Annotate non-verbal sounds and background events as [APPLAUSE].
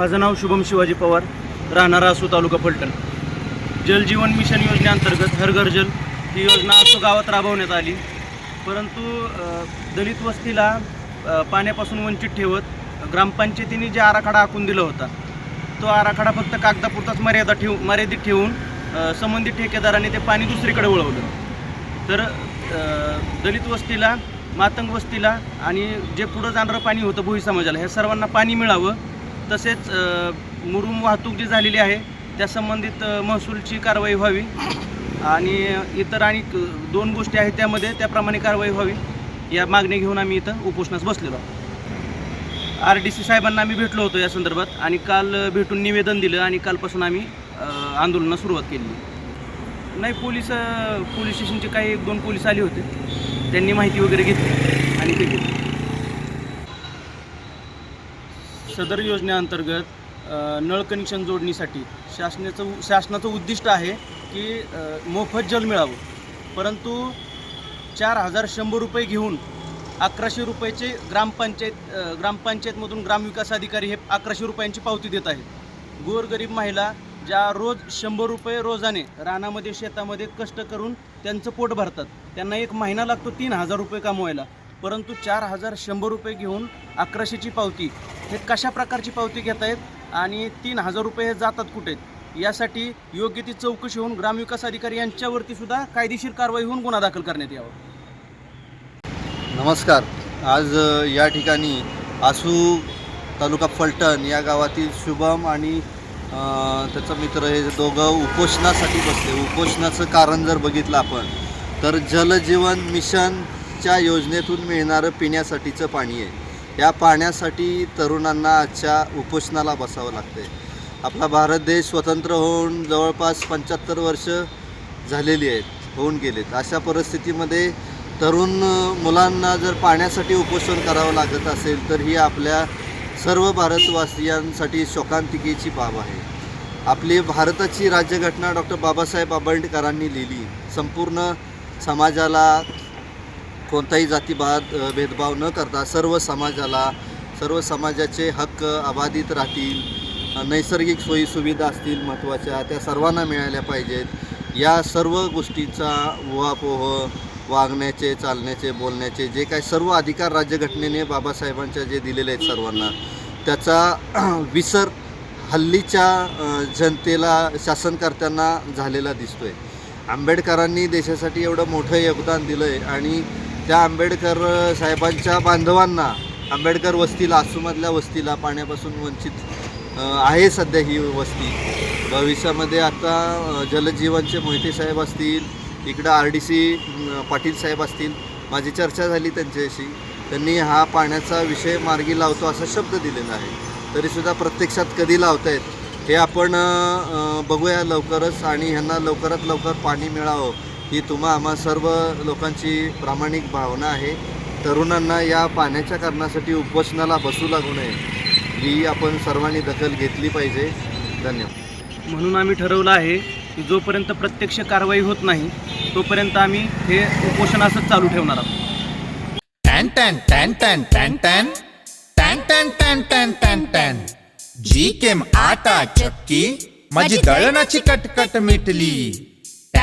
माझं नाव शुभम शिवाजी पवार राहणारा असू तालुका फलटण. जलजीवन मिशन योजनेअंतर्गत हर घर जल ही योजना असो गावात राबवण्यात आली. परंतु दलित वस्तीला पाण्यापासून वंचित ठेवत ग्रामपंचायतीने जे आराखडा आखून दिला होता तो आराखडा फक्त कागदापुरताच मर्यादा ठेव मर्यादित ठेवून संबंधित ठेकेदाराने ते पाणी दुसरीकडे वळवलं. तर दलित वस्तीला मातंग वस्तीला आणि जे पुढं जाणारं पाणी होतं भोई समाजाला ह्या सर्वांना पाणी मिळावं तसेच मुरुम वाहतूक जी झालेली आहे त्या संबंधित महसूलची कारवाई व्हावी. आणि इतर आणि दोन गोष्टी आहेत त्यामध्ये त्याप्रमाणे कारवाई व्हावी. या मागणी घेऊन आम्ही इथं उपोषणास बसलेलो आहोत. आर डी सी साहेबांना आम्ही भेटलो होतो या संदर्भात आणि काल भेटून निवेदन दिलं आणि कालपासून आम्ही अ, आंदोलनास सुरुवात केली. नाही पोलीस पोलीस स्टेशनचे काही एक दोन पोलीस आले होते. त्यांनी माहिती वगैरे घेतली आणि ते घेतली सदर योजनेअंतर्गत नळ कनेक्शन जोडणीसाठी शासनाचं शासनाचं उद्दिष्ट आहे की मोफत जल मिळावं. परंतु चार हजार शंभर रुपये घेऊन अकराशे रुपयाचे ग्रामपंचायत ग्रामपंचायतमधून ग्रामविकास अधिकारी हे अकराशे रुपयांची पावती देत आहेत. गोरगरीब महिला ज्या रोज शंभर रुपये रोजाने रानामध्ये शेतामध्ये कष्ट करून त्यांचं पोट भरतात त्यांना एक महिना लागतो तीन हजार रुपये कमवायला. परंतु चार हजार शंभर रुपये घेऊन अकराशेची पावती हे कशा प्रकारची पावती घेत आहेत आणि तीन हजार रुपये हे जातात कुठे? यासाठी योग्य ती चौकशी होऊन ग्रामविकास अधिकारी यांच्यावरती सुद्धा कायदेशीर कारवाई होऊन गुन्हा दाखल करण्यात यावा. नमस्कार. आज या ठिकाणी आसू तालुका फलटण या गावातील शुभम आणि त्याचा मित्र हे दोघं उपोषणासाठी बसले. उपोषणाचं कारण जर बघितलं आपण तर जलजीवन मिशनच्या योजनेतून मिळणारं पिण्यासाठीचं पाणी आहे. या पाण्यासाठी तरुणांना आजच्या उपोषणाला बसावं लागते आपला भारत देश स्वतंत्र होऊन जवळपास पंच्याहत्तर वर्ष झालेली आहेत होऊन गेलेत. अशा परिस्थितीमध्ये तरुण मुलांना जर पाण्यासाठी उपोषण करावं लागत असेल तर ही आपल्या सर्व भारतवासियांसाठी शोकांतिकेची बाब आहे. आपली भारताची राज्यघटना डॉक्टर बाबासाहेब आंबेडकरांनी लिहिली. संपूर्ण समाजाला कोणताही जातीबाद भेदभाव न करता सर्व समाजाला सर्व समाजाचे हक्क अबाधित राहतील नैसर्गिक सोयीसुविधा असतील महत्त्वाच्या त्या सर्वांना मिळाल्या पाहिजेत. या सर्व गोष्टीचा उहापोह वागण्याचे चालण्याचे बोलण्याचे जे काही सर्व अधिकार राज्यघटनेने बाबासाहेबांच्या जे दिलेले आहेत सर्वांना त्याचा [CLEARS THROAT] विसर हल्लीच्या जनतेला शासनकर्त्यांना झालेला दिसतो आहे आंबेडकरांनी देशासाठी एवढं मोठं योगदान दिलं आहे आणि त्या आंबेडकर साहेबांच्या बांधवांना आंबेडकर वस्तीला आसूमधल्या वस्तीला पाण्यापासून वंचित आहे सध्या ही वस्ती. भविष्यामध्ये आता जलजीवनचे मोहिते साहेब असतील इकडं आर डी सी पाटील साहेब असतील माझी चर्चा झाली त्यांच्याशी. त्यांनी हा पाण्याचा विषय मार्गी लावतो असा शब्द दिलेला आहे. तरीसुद्धा प्रत्यक्षात कधी लावतायत हे आपण बघूया लवकरच आणि ह्यांना लवकरात लवकर पाणी मिळावं ही तुम्हा आम्हा सर्व लोकांची प्रामाणिक भावना आहे. तरुणांना या पाण्याच्या कारणासाठी उपोषणाला बसू लागू नये ही आपण सर्वांनी दखल घेतली पाहिजे. धन्यवाद. म्हणून आम्ही ठरवलं आहे की जोपर्यंत प्रत्यक्ष कारवाई होत नाही तोपर्यंत आम्ही हे उपोषण असंच चालू ठेवणार आहोत. टॅन टॅन टॅन टॅन टॅन टॅन. टॅन टॅन टॅन टॅन टॅन टॅन. जी केम आटा चक्की माझी दळणाची कटकट मिटली.